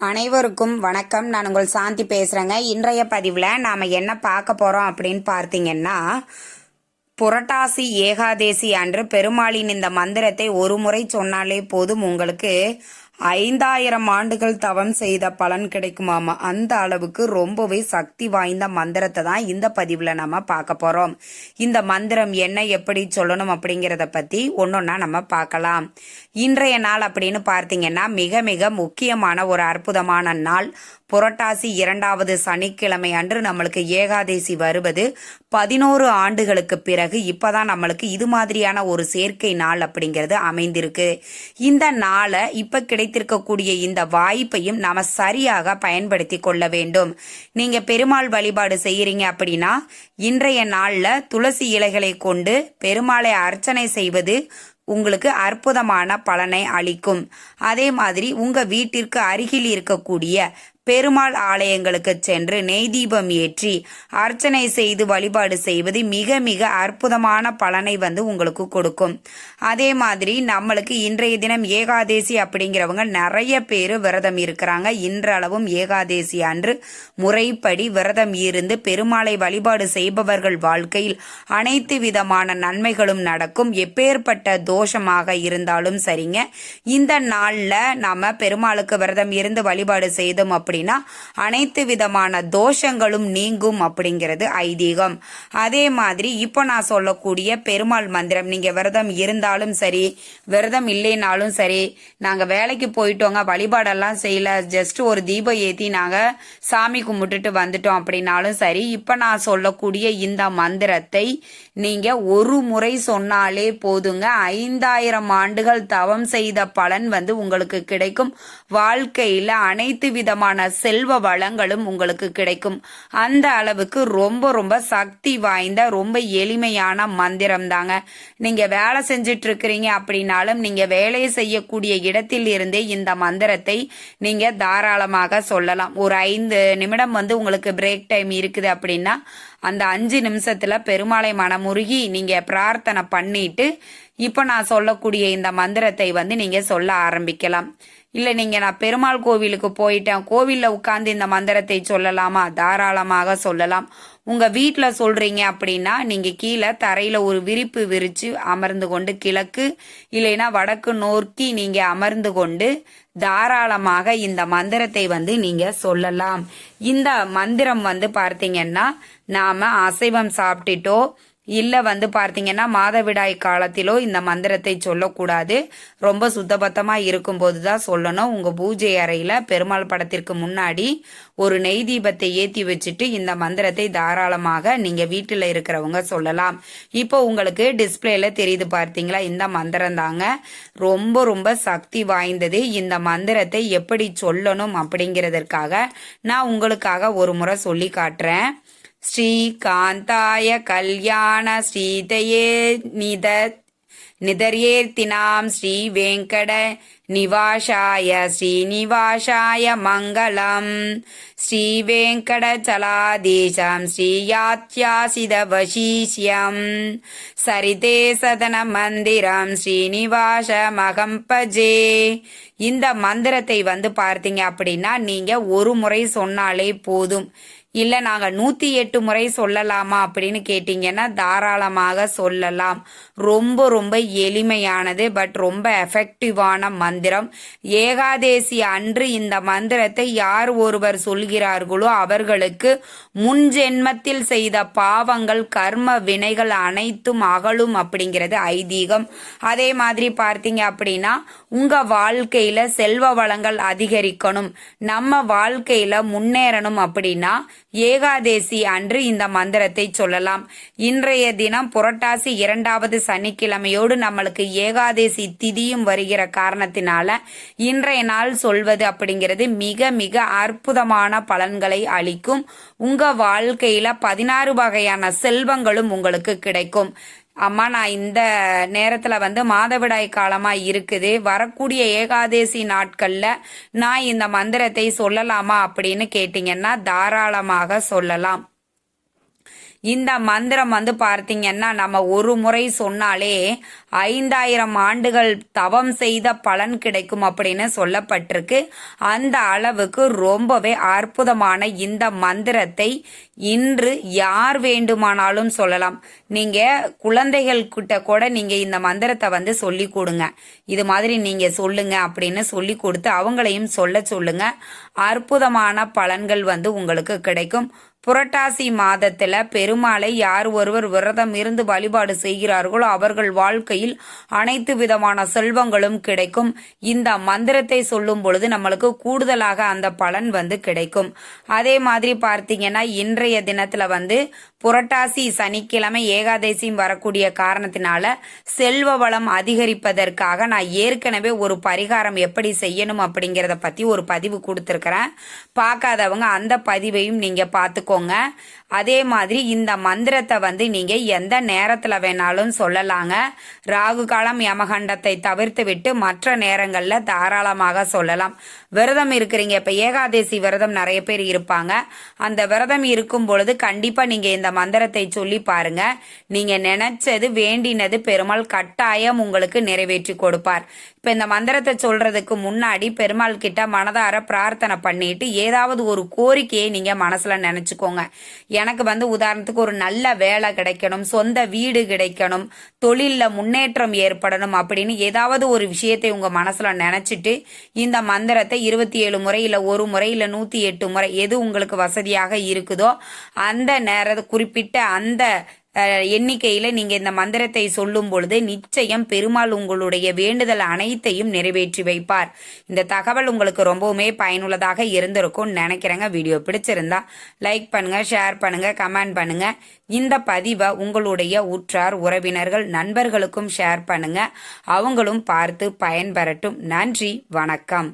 அனைவருக்கும் வணக்கம். நான் உங்கள் சாந்தி பேசுகிறேங்க இன்றைய பதிவில் நாம் என்ன பார்க்க போகிறோம் அப்படின்னு பார்த்தீங்கன்னா புரட்டாசி ஏகாதேசி அன்று பெருமாளின் இந்த மந்திரத்தை ஒரு முறை சொன்னாலே போதும் உங்களுக்கு ஐந்தாயிரம் ஆண்டுகள் தவம் செய்த பலன் கிடைக்குமாமா? அந்த அளவுக்கு ரொம்பவே சக்தி வாய்ந்த மந்திரத்தை தான் இந்த பதிவில் நம்ம பார்க்க போகிறோம் இந்த மந்திரம் என்ன எப்படி சொல்லணும் அப்படிங்கிறத பற்றி ஒன்றொன்னா நம்ம பார்க்கலாம். இன்றைய நாள் அப்படின்னு பார்த்தீங்கன்னா மிக மிக முக்கியமான ஒரு அற்புதமான நாள். புரட்டாசி இரண்டாவது சனிக்கிழமை அன்று நம்மளுக்கு ஏகாதேசி வருவது. பதினோரு ஆண்டுகளுக்கு பிறகு இப்போதான் நம்மளுக்கு இது மாதிரியான ஒரு சேர்க்கை நாள் அப்படிங்கிறது அமைந்திருக்கு. இந்த நாளை இப்போ கிடை கிடைத்திருக்கக்கூடிய இந்த வாய்ப்பையும் நாம சரியாக பயன்படுத்தி கொள்ள வேண்டும். நீங்க பெருமாள் வழிபாடு செய்யறீங்க அப்படின்னா இன்றைய நாள்ல துளசி இலைகளை கொண்டு பெருமாளை அர்ச்சனை செய்வது உங்களுக்கு அற்புதமான பலனை அளிக்கும். அதே மாதிரி உங்க வீட்டிற்கு அருகில் இருக்கக்கூடிய பெருமாள் ஆலயங்களுக்கு சென்று நெய் தீபம் ஏற்றி அர்ச்சனை செய்து வழிபாடு செய்வது மிக மிக அற்புதமான பலனை வந்து உங்களுக்கு கொடுக்கும். அதே மாதிரி நம்மளுக்கு இன்றைய தினம் ஏகாதேசி அப்படிங்கிறவங்க நிறைய பேர் விரதம் இருக்கிறாங்க. இன்றளவும் ஏகாதேசி அன்று முறைப்படி விரதம் இருந்து பெருமாளை வழிபாடு செய்பவர்கள் வாழ்க்கையில் அனைத்து விதமான நன்மைகளும் நடக்கும். எப்பேற்பட்ட தோஷமாக இருந்தாலும் சரிங்க. இந்த நாளில் நாம பெருமாளுக்கு விரதம் இருந்து வழிபாடு செய்தோம் அப்படின்னா அனைத்து விதமான தோஷங்களும் நீங்கும் அப்படிங்கிறது ஐதீகம். அதே மாதிரி இப்போ நான் சொல்லக்கூடிய பெருமாள் மந்திரம் நீங்க விரதம் இருந்தாலும் சரி விரதம் இல்லைனாலும் சரி நாங்க வேலைக்கு போயிட்டோங்க வழிபாடெல்லாம் செய்யல ஜஸ்ட் ஒரு தீபம் ஏற்றி நாங்கள் சாமி கும்பிட்டுட்டு வந்துட்டோம் அப்படின்னாலும் சரி இப்போ நான் சொல்லக்கூடிய இந்த மந்திரத்தை நீங்க ஒரு முறை சொன்னாலே போதுங்க. ஐந்தாயிரம் ஆண்டுகள் தவம் செய்த பலன் வந்து உங்களுக்கு கிடைக்கும். வாழ்க்கையில் அனைத்து விதமான செல்வ வளங்களும் உங்களுக்கு கிடைக்கும். அந்த அளவுக்கு ரொம்ப ரொம்ப சக்தி வாய்ந்த ரொம்ப எளிமையான மந்திரம் தாங்க நீங்க வேலை செஞ்சுட்டு இருக்கிறீங்க அப்படின்னாலும் நீங்க வேலையை செய்யக்கூடிய இடத்தில் இருந்தே இந்த மந்திரத்தை நீங்க தாராளமாக சொல்லலாம். ஒரு ஐந்து நிமிடம் வந்து உங்களுக்கு பிரேக் டைம் இருக்குது அப்படின்னா அந்த அஞ்சு நிமிஷத்துல பெருமாளை மனமுருகி நீங்க பிரார்த்தனை பண்ணிட்டு இப்போ நான் சொல்லக்கூடிய இந்த மந்திரத்தை வந்து நீங்க சொல்ல ஆரம்பிக்கலாம். இல்லை நீங்கள் நான் பெருமாள் கோவிலுக்கு போயிட்டேன். கோவிலில் உட்காந்து இந்த மந்திரத்தை சொல்லலாமா? தாராளமாக சொல்லலாம். உங்கள் வீட்டில் சொல்கிறீங்க அப்படின்னா நீங்கள் கீழே தரையில் ஒரு விரிப்பு விரித்து அமர்ந்து கொண்டு கிழக்கு இல்லைன்னா வடக்கு நோக்கி நீங்கள் அமர்ந்து கொண்டு தாராளமாக இந்த மந்திரத்தை வந்து நீங்கள் சொல்லலாம். இந்த மந்திரம் வந்து பார்த்தீங்கன்னா நாம் அசைவம் சாப்பிட்டுட்டோ இல்லை வந்து பார்த்தீங்கன்னா மாதவிடாய் காலத்திலோ இந்த மந்திரத்தை சொல்லக்கூடாது. ரொம்ப சுத்தபத்தமாக இருக்கும்போது தான் சொல்லணும். உங்கள் பூஜை அறையில் பெருமாள் படத்திற்கு முன்னாடி ஒரு நெய் தீபத்தை ஏற்றி வச்சுட்டு இந்த மந்திரத்தை தாராளமாக நீங்கள் வீட்டில் இருக்கிறவங்க சொல்லலாம். இப்போ உங்களுக்கு டிஸ்பிளேல தெரியுது பார்த்தீங்களா? இந்த மந்திரம் தாங்க. ரொம்ப ரொம்ப சக்தி வாய்ந்தது. இந்த மந்திரத்தை எப்படி சொல்லணும் அப்படிங்கிறதற்காக நான் உங்களுக்காக ஒரு முறை சொல்லி காட்டுறேன். ஸ்ரீகாந்தாய கல்யாண ஸ்ரீதயே நித நிதர்யேர்த்தினாம் ஸ்ரீ வெங்கட நிவாசாய ஸ்ரீனிவாசாய மங்களம். ஸ்ரீ வெங்கடச்சலாதீசம் ஸ்ரீயாத்யாசித சரிதே சதன மந்திரம் ஸ்ரீனிவாச மகம்பஜே. இந்த மந்திரத்தை வந்து பார்த்தீங்க அப்படின்னா நீங்க ஒரு முறை சொன்னாலே போதும். இல்லை நாங்கள் நூற்றி எட்டு முறை சொல்லலாமா அப்படின்னு கேட்டிங்கன்னா தாராளமாக சொல்லலாம். ரொம்ப ரொம்ப எளிமையானது பட் ரொம்ப எஃபெக்டிவான மந்திரம். ஏகாதேசி அன்று இந்த மந்திரத்தை யார் ஒருவர் சொல்கிறார்களோ அவர்களுக்கு முன் ஜென்மத்தில் செய்த பாவங்கள் கர்ம வினைகள் அனைத்தும் அகலும் அப்படிங்கிறது ஐதீகம். அதே மாதிரி பார்த்தீங்க அப்படின்னா உங்கள் வாழ்க்கையில் செல்வ வளங்கள் அதிகரிக்கணும். நம்ம வாழ்க்கையில் முன்னேறணும் அப்படின்னா ஏகாதேசி அன்று இந்த மந்திரத்தை சொல்லலாம். இன்றைய தினம் புரட்டாசி இரண்டாவது சனிக்கிழமையோடு நம்மளுக்கு ஏகாதேசி திதியும் வருகிற காரணத்தினால இன்றைய நாள் சொல்வது அப்படிங்கிறது மிக மிக அற்புதமான பலன்களை அளிக்கும். உங்க வாழ்க்கையில பதினாறு வகையான செல்வங்களும் உங்களுக்கு கிடைக்கும். அம்மா நான் இந்த நேரத்தில் வந்து மாதவிடாய் காலமாக இருக்குது. வரக்கூடிய ஏகாதேசி நாட்களில் நான் இந்த மந்திரத்தை சொல்லலாமா அப்படின்னு கேட்டிங்கன்னா தாராளமாக சொல்லலாம். இந்த மந்திரம் வந்து பார்த்தீங்கன்னா நம்ம ஒரு முறை சொன்னாலே ஐந்தாயிரம் ஆண்டுகள் தவம் செய்த பலன் கிடைக்கும் அப்படின்னு சொல்லப்பட்டிருக்கு. அந்த அளவுக்கு ரொம்பவே அற்புதமான இந்த மந்திரத்தை இன்று யார் வேண்டுமானாலும் சொல்லலாம். நீங்க குழந்தைகள் கிட்ட கூட நீங்க இந்த மந்திரத்தை வந்து சொல்லி கொடுங்க. இது மாதிரி நீங்க சொல்லுங்க அப்படின்னு சொல்லி கொடுத்து அவங்களையும் சொல்ல சொல்லுங்க. அற்புதமான பலன்கள் வந்து உங்களுக்கு கிடைக்கும். புரட்டாசி மாதத்துல பெருமாளை யார் ஒருவர் விரதம் இருந்து வழிபாடு செய்கிறார்களோ அவர்கள் வாழ்க்கையில் அனைத்து விதமான செல்வங்களும் கிடைக்கும். இந்த மந்திரத்தை சொல்லும் பொழுது நம்மளுக்கு கூடுதலாக அந்த பலன் வந்து கிடைக்கும். அதே மாதிரி பார்த்தீங்கன்னா இன்றைய தினத்துல வந்து புரட்டாசி சனிக்கிழமை ஏகாதசியும் வரக்கூடிய காரணத்தினால செல்வ வளம் அதிகரிப்பதற்காக நான் ஏற்கனவே ஒரு பரிகாரம் எப்படி செய்யணும் அப்படிங்கிறத பத்தி ஒரு பதிவு கொடுத்துருக்கிறேன். பார்க்காதவங்க அந்த பதிவையும் நீங்க பார்த்துக்கோங்க அதே மாதிரி இந்த மந்திரத்தை வந்து நீங்க எந்த நேரத்துல வேணாலும் சொல்லலாங்க. ராகு காலம் யமகண்டத்தை தவிர்த்து விட்டு மற்ற நேரங்கள்ல தாராளமாக சொல்லலாம். விரதம் இருக்கிறீங்க இப்ப ஏகாதசி விரதம் நிறைய பேர் இருப்பாங்க. அந்த விரதம் இருக்கும் பொழுது கண்டிப்பா நீங்க இந்த மந்திரத்தை சொல்லி பாருங்க. நீங்க நினைச்சது வேண்டினது பெருமாள் கட்டாயம் உங்களுக்கு நிறைவேற்றி கொடுப்பார். இப்ப இந்த மந்திரத்தை சொல்றதுக்கு முன்னாடி பெருமாள் கிட்ட மனதார பிரார்த்தனை பண்ணிட்டு ஏதாவது ஒரு கோரிக்கையை நீங்க மனசுல நினைச்சுக்கோங்க. எனக்கு வந்து உதாரணத்துக்கு ஒரு நல்ல வேலை கிடைக்கணும் சொந்த வீடு கிடைக்கணும் தொழிலில் முன்னேற்றம் ஏற்படணும் அப்படின்னு ஏதாவது ஒரு விஷயத்தை உங்கள் மனசில் நினச்சிட்டு இந்த மந்திரத்தை இருபத்தி ஏழு முறை இல்லை ஒரு முறை இல்லை நூற்றி எட்டு முறை எது உங்களுக்கு வசதியாக இருக்குதோ அந்த நேர குறிப்பிட்ட அந்த எண்ணிக்கையில நீங்க இந்த மந்திரத்தை சொல்லும் பொழுது நிச்சயம் பெருமாள் உங்களுடைய வேண்டுதல் அனைத்தையும் நிறைவேற்றி வைப்பார். இந்த தகவல் உங்களுக்கு ரொம்பவுமே பயனுள்ளதாக இருந்திருக்கும் நினைக்கிறேங்க. வீடியோ பிடிச்சிருந்தா லைக் பண்ணுங்க ஷேர் பண்ணுங்க கமெண்ட் பண்ணுங்க. இந்த பதிவை உங்களுடைய உற்றார் உறவினர்கள் நண்பர்களுக்கும் ஷேர் பண்ணுங்க. அவங்களும் பார்த்து பயன்பெறட்டும். நன்றி வணக்கம்.